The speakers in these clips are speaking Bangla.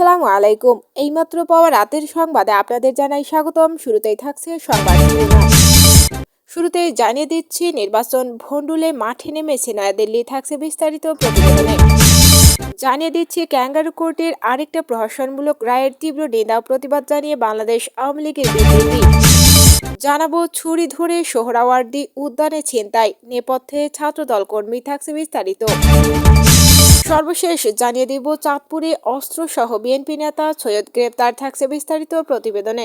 আসসালামু আলাইকুম। এইমাত্র পাওয়া রাতের সংবাদে আপনাদের জানাই স্বাগতম। শুরুতেই থাকছে সংবাদ। শুরুতেই জানিয়ে দিচ্ছি, নির্বাচন ভন্ডুলে মাঠে নেমেছে নয়াদিল্লি। থাকছে বিস্তারিত প্রতিবেদনে। জানিয়ে দিচ্ছি, ক্যাঙ্গারু কোর্টের আরেকটা প্রহসনমূলক রায়ের তীব্র নিন্দা প্রতিবাদ জানিয়ে বাংলাদেশ আওয়ামী লীগের বিবৃতি জানাব, ছুরি ধরে সোহরাওয়ার্দী উদ্যানে ছিনতাই। নেপথ্যে ছাত্রদল কর্মী থাকছে বিস্তারিত। সর্বশেষ জানিয়ে দিব চাঁদপুরে অস্ত্রসহ বিএনপি নেতা সৈয়দ গ্রেপ্তার থাকছে বিস্তারিত প্রতিবেদনে।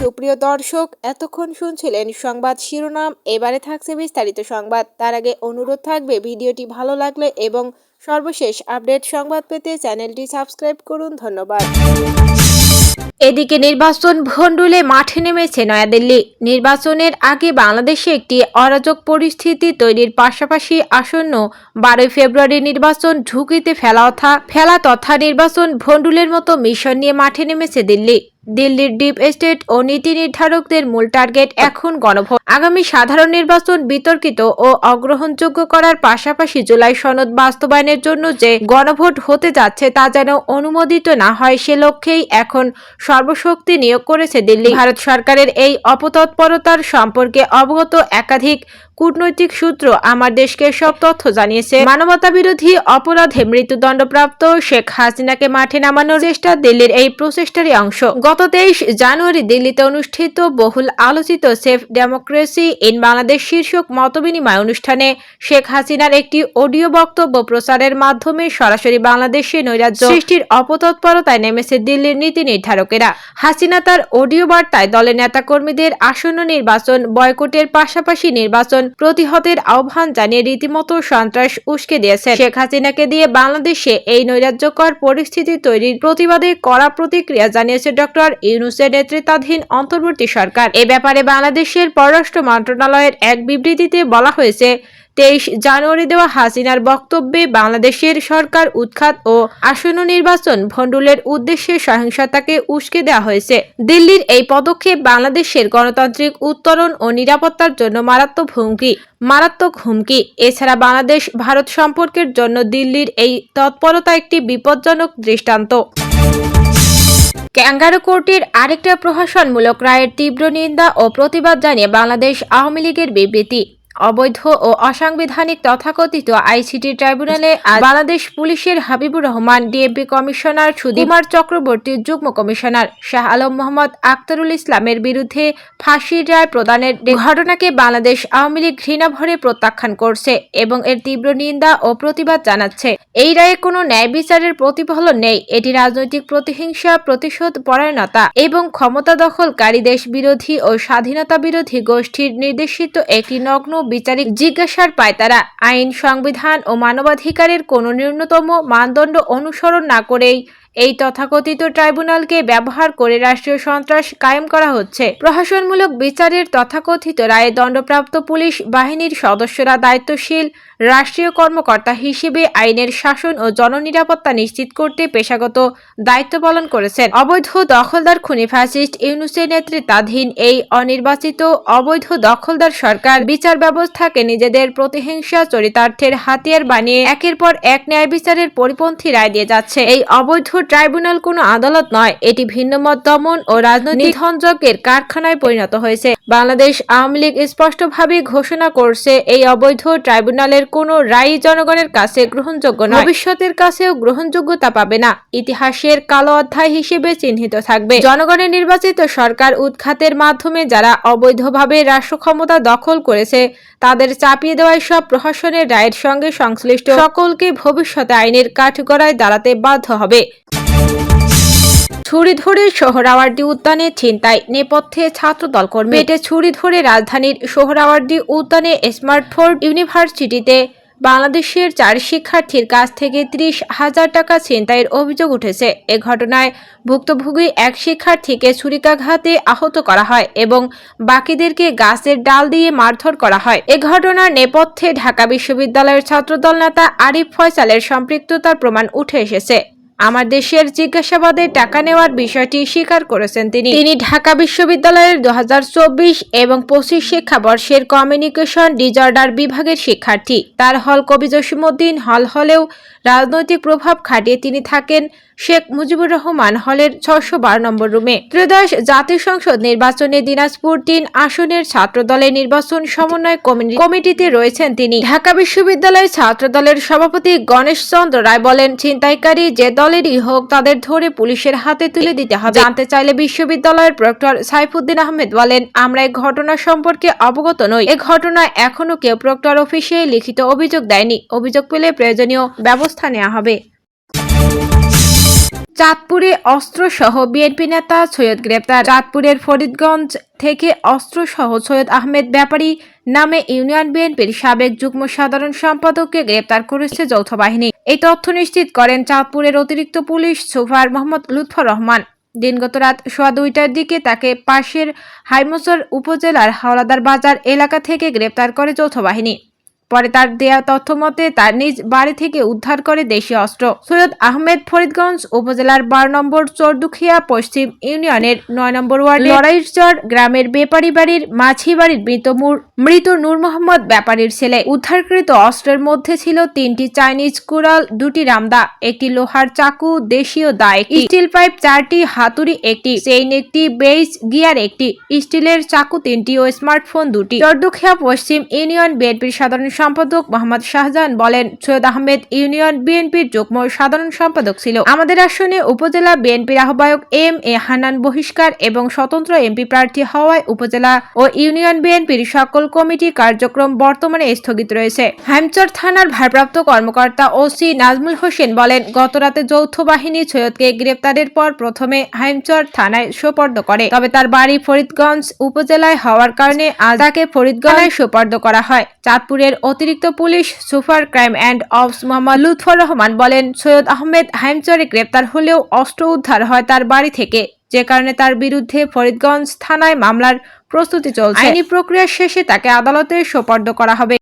সুপ্রিয় দর্শক, এতক্ষণ শুনছিলেন সংবাদ শিরোনাম, এবারে থাকছে বিস্তারিত সংবাদ। তার আগে অনুরোধ থাকবে, ভিডিওটি ভালো লাগলে এবং সর্বশেষ আপডেট সংবাদ পেতে চ্যানেলটি সাবস্ক্রাইব করুন। ধন্যবাদ। এদিকে নির্বাচন ভণ্ডুলে মাঠে নেমেছে নয়াদিল্লি। নির্বাচনের আগে বাংলাদেশে একটি অরাজক পরিস্থিতি তৈরির পাশাপাশি আসন্ন বারোই ফেব্রুয়ারি নির্বাচন ঝুঁকিতে ফেলা ফেলা তথা নির্বাচন ভণ্ডুলের মতো মিশন নিয়ে মাঠে নেমেছে দিল্লি। দিল্লির ডিপ স্টেট ও নীতি নির্ধারকদের মূল টার্গেট এখন গণভোট আগামী সাধারণ নির্বাচন বিতর্কিত ও অগ্রহণযোগ্য করার পাশাপাশি জুলাই সনদ বাস্তবায়নের জন্য যে গণভোট হতে যাচ্ছে তা যেন অনুমোদিত না হয় সে লক্ষ্যেই এখন সর্বশক্তি নিয়োগ করেছে দিল্লি। ভারত সরকারের এই অপতৎপরতার সম্পর্কে অবগত একাধিক কূটনৈতিক সূত্র আমার দেশকে সব তথ্য জানিয়েছে। মানবতা বিরোধী অপরাধে মৃত্যুদণ্ডপ্রাপ্ত শেখ হাসিনাকে মাঠে নামানোর চেষ্টা দিল্লির এই প্রচেষ্টারই অংশ। গত তেইশ জানুয়ারি দিল্লিতে অনুষ্ঠিত বহুল আলোচিত সেফ ডেমোক্রেসি ইন বাংলাদেশ শীর্ষক মতবিনিময় অনুষ্ঠানে শেখ হাসিনার একটি অডিও বক্তব্য প্রচারের মাধ্যমে সরাসরি বাংলাদেশে নৈরাজ্য সৃষ্টির অপতৎপরতায় নেমেছে দিল্লির নীতি নির্ধারকেরা। হাসিনা তার অডিও বার্তায় দলের নেতাকর্মীদের আসন্ন নির্বাচন বয়কটের পাশাপাশি নির্বাচন প্রতিহতের আহ্বান জানিয়ে রীতিমতো সন্ত্রাস উস্কে দিয়েছেন। শেখ হাসিনাকে দিয়ে বাংলাদেশে এই নৈরাজ্যকর পরিস্থিতি তৈরির প্রতিবাদে কড়া প্রতিক্রিয়া জানিয়েছে ডক্টর ইউনুসের নেতৃত্বাধীন অন্তর্বর্তী সরকার। এ ব্যাপারে বাংলাদেশের পররাষ্ট্র মন্ত্রণালয়ের এক বিবৃতিতে বলা হয়েছে তেইশ জানুয়ারি দেওয়া হাসিনার বক্তব্যে বাংলাদেশের সরকার উৎখাত ও আসন্ন নির্বাচন ভণ্ডুলের উদ্দেশ্যে সহিংসতাকে উস্কে দেওয়া হয়েছে। দিল্লির এই পদক্ষেপ বাংলাদেশের গণতান্ত্রিক উত্তরণ ও নিরাপত্তার জন্য মারাত্মক হুমকি মারাত্মক হুমকি। এছাড়া বাংলাদেশ ভারত সম্পর্কের জন্য দিল্লির এই তৎপরতা একটি বিপজ্জনক দৃষ্টান্ত। ক্যাঙ্গারু কোর্টের আরেকটা প্রহসনমূলক রায়ের তীব্র নিন্দা ও প্রতিবাদ জানিয়ে বাংলাদেশ আওয়ামী লীগের বিবৃতি। অবৈধ ও অসাংবিধানিক তথাকথিত আইসিটি ট্রাইব্যুনালে আজ বাংলাদেশ পুলিশের হাবিবুর রহমান, ডিএমপি কমিশনার সুধীমার চক্রবর্তী, যুগ্ম কমিশনার শাহ আলম মোহাম্মদ আক্তারুল ইসলামের বিরুদ্ধে ফাঁসির রায় প্রদানের ঘটনাকে বাংলাদেশ আওয়ামী লীগ ঘৃণাভরে প্রত্যাখ্যান করছে এবং এর তীব্র নিন্দা ও প্রতিবাদ জানাচ্ছে। এই রায়ে কোনো ন্যায় বিচারের প্রতিফলন নেই। এটি রাজনৈতিক প্রতিহিংসা, প্রতিশোধ, পরায়ণতা এবং ক্ষমতা দখলকারী দেশ বিরোধী ও স্বাধীনতা বিরোধী গোষ্ঠীর নির্দেশিত একটি নগ্ন বিচারিক জিজ্ঞাসার পায় তারা, আইন, সংবিধান ও মানবাধিকারের কোনো ন্যূনতম মানদণ্ড অনুসরণ না করেই এই তথাকথিত ট্রাইব্যুনালকে ব্যবহার করে রাষ্ট্রীয় সন্ত্রাস কায়েম করা হচ্ছে। প্রশাসনমূলক বিচারের তথাকথিত রায়ে দণ্ডপ্রাপ্ত পুলিশ বাহিনীর সদস্যরা দায়িত্বশীল রাষ্ট্রীয় কর্মকর্তা হিসেবে আইনের শাসন ও জননিরাপত্তা নিশ্চিত করতে পেশাগত দায়িত্ব পালন করেছেন। অবৈধ দখলদার খুনি ফ্যাসিস্ট ইউনুসের নেতৃত্বাধীন এই অনির্বাচিত অবৈধ দখলদার সরকার বিচার ব্যবস্থাকে নিজেদের প্রতিহিংসা চরিতার্থের হাতিয়ার বানিয়ে একের পর এক ন্যায় বিচারের পরিপন্থী রায় দিয়ে যাচ্ছে। এই অবৈধ ট্রাইব্যুনাল কোনো আদালত নয়, এটি ভিন্নমত দমন ও রাজনৈতিক নিধনযজ্ঞের কারখানায় পরিণত হয়েছে। বাংলাদেশ আওয়ামী লীগ স্পষ্টভাবে ঘোষণা করছে, এই অবৈধ ট্রাইব্যুনালের কোনো রায় জনগণের কাছে গ্রহণযোগ্য নয়। ভবিষ্যতের কাছেও গ্রহণযোগ্যতা পাবে না। ইতিহাসের কালো অধ্যায় হিসেবে চিহ্নিত থাকবে। জনগণের নির্বাচিত সরকার উৎখাতের মাধ্যমে যারা অবৈধভাবে রাষ্ট্র ক্ষমতা দখল করেছে, তাদের চাপিয়ে দেওয়ায় সব প্রশাসনের রায়ের সঙ্গে সংশ্লিষ্ট। সকলকে ভবিষ্যতে আইনের কাঠগড়ায় দাঁড়াতে বাধ্য হবে। ছুরি ধরে সোহরাওয়ার্দী উদ্যানে ছিনতাই। নেপথ্যে ছাত্রদল কর্মী। পেটে ছুরি ধরে রাজধানীর সোহরাওয়ার্দী উদ্যানে স্মার্টফোর্ড ইউনিভার্সিটিতে বাংলাদেশের চার শিক্ষার্থীর কাছ থেকে ত্রিশ হাজার টাকা ছিনতাইয়ের অভিযোগ উঠেছে। এ ঘটনায় ভুক্তভোগী এক শিক্ষার্থীকে ছুরিকাঘাতে আহত করা হয় এবং বাকিদেরকে গাছের ডাল দিয়ে মারধর করা হয়। এ ঘটনার নেপথ্যে ঢাকা বিশ্ববিদ্যালয়ের ছাত্রদল নেতা আরিফ ফয়সালের সম্পৃক্ততার প্রমাণ উঠে এসেছে। আমার দেশের জিজ্ঞাসাবাদে টাকা নেওয়ার বিষয়টি স্বীকার করেছেন তিনি। তিনি ঢাকা বিশ্ববিদ্যালয়ের দু হাজার চব্বিশ এবং পঁচিশ শিক্ষাবর্ষের কমিউনিকেশন ডিজর্ডার বিভাগের শিক্ষার্থী। তার হল কবি জসিমুদ্দিন হল হলেও রাজনৈতিক প্রভাব খাটিয়ে তিনি থাকেন শেখ মুজিবুর রহমান হলের ছশো বারো নম্বর রুমে। ত্রয়োদশ জাতীয় সংসদ নির্বাচনে দিনাজপুর তিন আসনের ছাত্রদলের নির্বাচন সমন্বয় কমি- কমিটিতে রয়েছেন তিনি। ঢাকা বিশ্ববিদ্যালয়ের ছাত্রদলের সভাপতি গণেশ চন্দ্র রায় বলেন, ছিনতাইকারী যে দলেরই হোক, তাদের ধরে পুলিশের হাতে তুলে দিতে হবে। জানতে চাইলে বিশ্ববিদ্যালয়ের প্রক্টর সাইফুদ্দিন আহমেদ বলেন, আমরা এই ঘটনা সম্পর্কে অবগত নই। এ ঘটনায় এখনও কেউ প্রক্টর অফিসে লিখিত অভিযোগ দেয়নি। অভিযোগ পেলে প্রয়োজনীয় ব্যবস্থা নেওয়া হবে। চাঁদপুরে অস্ত্রসহ বিএনপি নেতা সৈয়দ গ্রেপ্তার। চাঁদপুরের ফরিদগঞ্জ থেকে অস্ত্রসহ সৈয়দ আহমেদ ব্যাপারী নামে ইউনিয়ন বিএনপির সাবেক যুগ্ম সাধারণ সম্পাদককে গ্রেপ্তার করেছে যৌথ বাহিনী। এই তথ্য নিশ্চিত করেন চাঁদপুরের অতিরিক্ত পুলিশ সুপার মোহাম্মদ লুৎফর রহমান। দিনগত রাত সোয়া দুইটার দিকে তাকে পাশের হাইমচর উপজেলার হাওলাদার বাজার এলাকা থেকে গ্রেপ্তার করে যৌথ বাহিনী। পরে তার দেয়া তথ্য মতে তার নিজ বাড়ি থেকে উদ্ধার করে দেশীয় অস্ত্র। সৈয়দ আহমেদ ফরিদগঞ্জ উপজেলার বারো নম্বর চরদুখিয়া পশ্চিম ইউনিয়নের নয় নম্বর ওয়ার্ডে লড়াইচর গ্রামের বেপারি বাড়ির মাঝি বাড়ির মৃত মৃত নূর মোহাম্মদ ব্যাপারীর ছেলে। উদ্ধারকৃত অস্ত্রের মধ্যে ছিল তিনটি চাইনিজ কুড়াল, দুটি রামদা, একটি লোহার চাকু, দেশীয় দা, একটি স্টিল পাইপ, চারটি হাতুড়ি, একটি চেইন, একটি বেইস গিয়ার, একটি স্টিলের চাকু, তিনটি ও স্মার্টফোন, দুটি। চরদুখিয়া পশ্চিম ইউনিয়ন বিএনপির সাধারণ সম্পাদক মোহাম্মদ শাহজাহান বলেন, সৈয়দ আহমেদ ইউনিয়ন বিএনপির যুগ্ম সাধারণ সম্পাদক ছিল। আমাদের আসনে উপজেলা বিএনপির আহ্বায়ক এম এ হানান বহিষ্কার এবং স্বতন্ত্র এমপি প্রার্থী হওয়ায় উপজেলা ও ইউনিয়ন বিএনপির সকল কমিটি কার্যক্রম বর্তমানে স্থগিত রয়েছে। হ্যামচর থানার ভারপ্রাপ্ত কর্মকর্তা ওসি নাজমুল হোসেন বলেন গতরাতে যৌথ বাহিনী সৈয়দকে গ্রেপ্তারের পর প্রথমে হাইমচর থানায় সোপর্দ করে, তবে তার বাড়ি ফরিদগঞ্জ উপজেলায় হওয়ার কারণে আজ তাকে ফরিদগঞ্জে সোপর্দ করা হয়। চাঁদপুরের অতিরিক্ত police super crime and ops Mohammad Lutfar Rahman বলেন সৈয়দ আহমেদ হাইমচরে গ্রেপ্তার হলেও অস্ত্র উদ্ধার হয় তার বাড়ি থেকে। যে কারণে তার বিরুদ্ধে ফরিদগঞ্জ থানায় মামলার প্রস্তুতি চলছে। আইনি প্রক্রিয়া শেষে তাকে আদালতে সোপর্দ করা হবে।